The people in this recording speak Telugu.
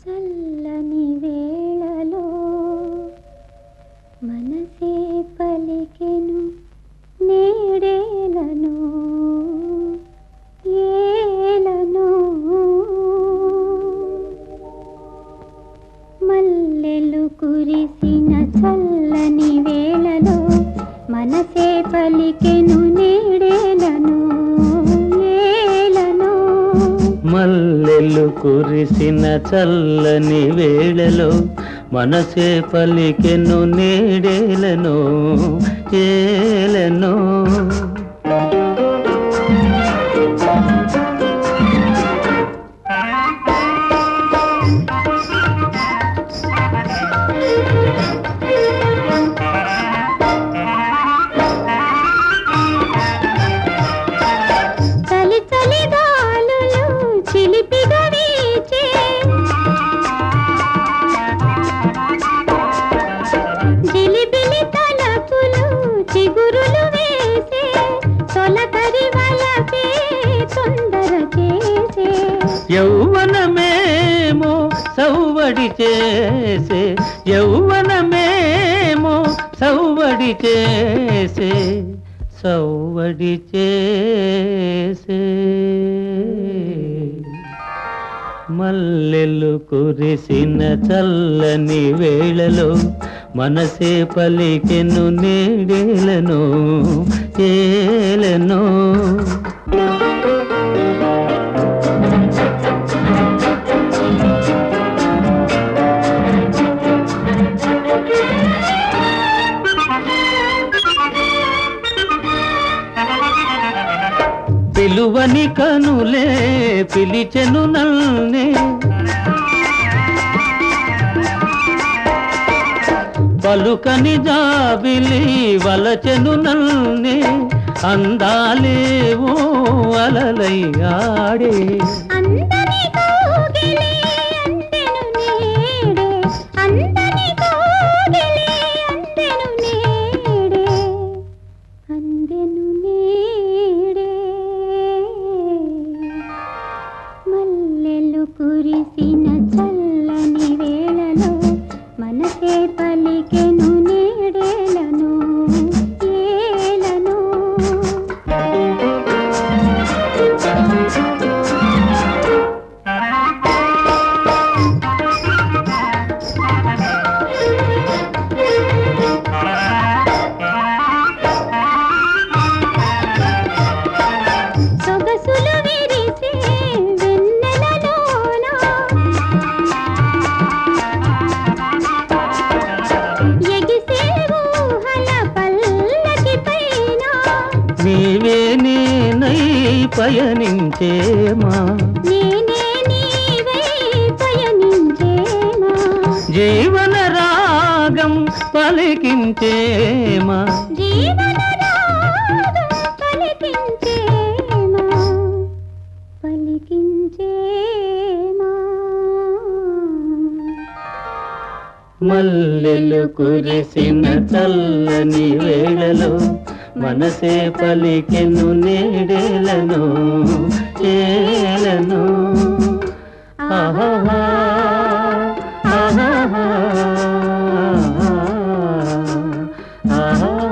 చల్లని వేళలో మనసే పలికెను నేడేలను ఏలను. మల్లెలు కురిసిన చల్లని వేళలో మనసే పలికెను నేడే మల్లెలు కురిసిన చల్లని వేళలో మనసే పలికెను నీడేలను యౌవనమేమో సౌవడి చేసే యౌవనమేమో సౌవడి చేసే సౌవడి చేసే. మల్లెలు కురిసిన చల్లని వేళలో మనసే పలికెను నీడేలను ఏలను. పిలువని కనులే పిలిచెను నల్నే. పలుకని జాబిలి వలచెను నల్నే. అందాలే ఓ అలలై ఆడే. పయనించేమా? జీవన రాగం పలికించేమా? మల్లెలు కురిసిన చల్లని వేళలో మనసే పలికెను నేడేలను చేయలను ఆహా ఆహా ఆహా.